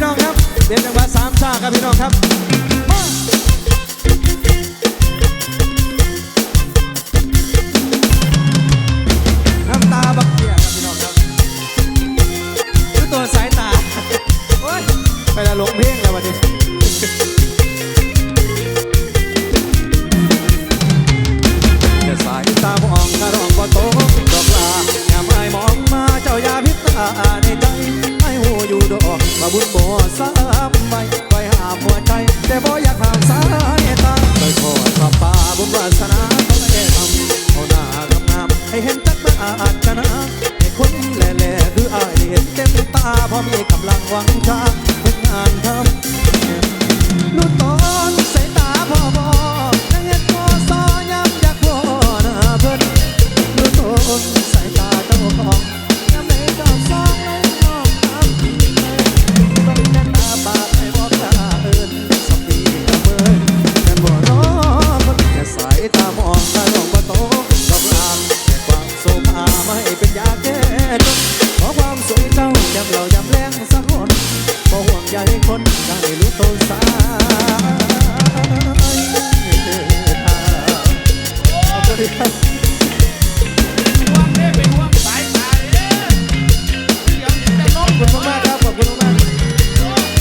พี่น้องครับ เป็นจังหวะสามชาครับพี่น้องครับังทางเป็นงานทำนู่นตอน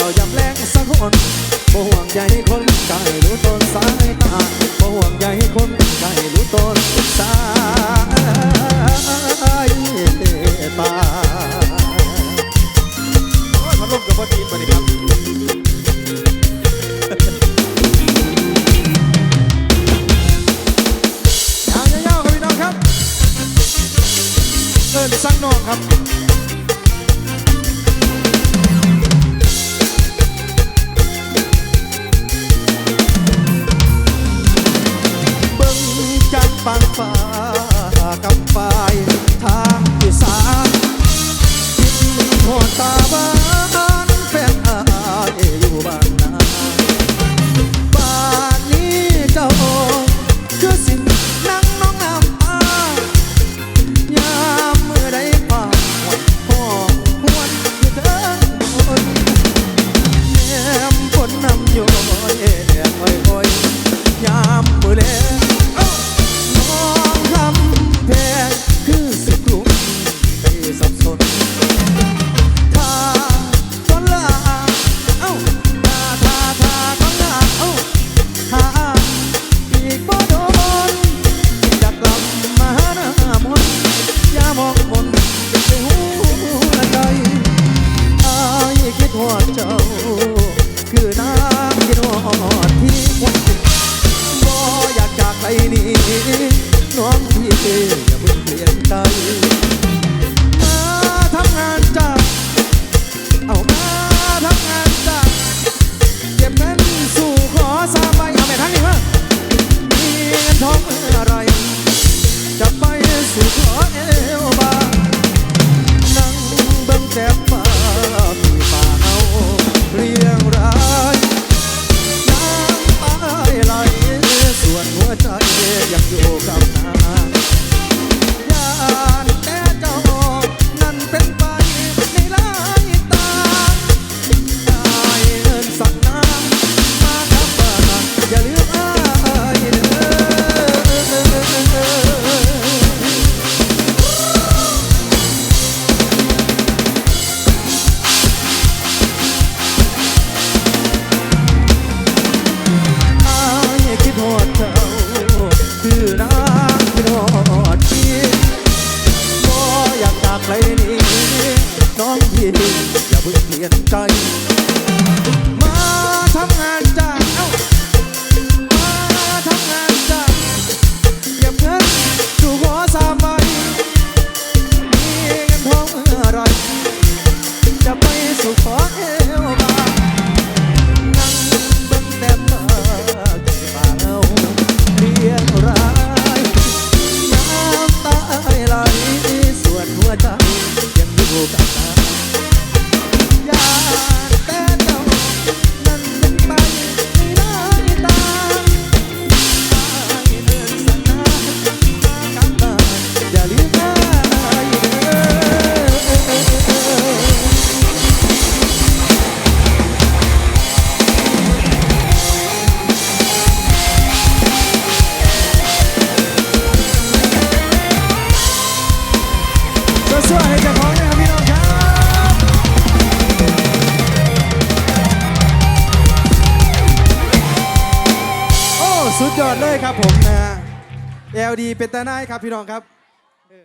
เรายำแรงสักคนบ่ห่วงใหญ่คนใจรู้ตนสายตาบ่ห่วงใหญ่คนใจรู้ตนสายตาโอ้ยพัดลกบตีสวัสดีครับทายหุ่น้องครับเอิญสั่งน้องครับ Yeah. ยใจ มาทำงานจ้าเอ้ามาทำงานจ้าเก็บเงินสู่ขอสามใบมีเงินทองเมื่อไรจะไปสู่ขอเอวบางนั่งเบิ่งแต่มธอที่เมาเรียงรายน้ำตาไหลส่วนหัวใจ ดเลยครับผมนะ LD เป็นตาหน้าครับพี่น้องครับ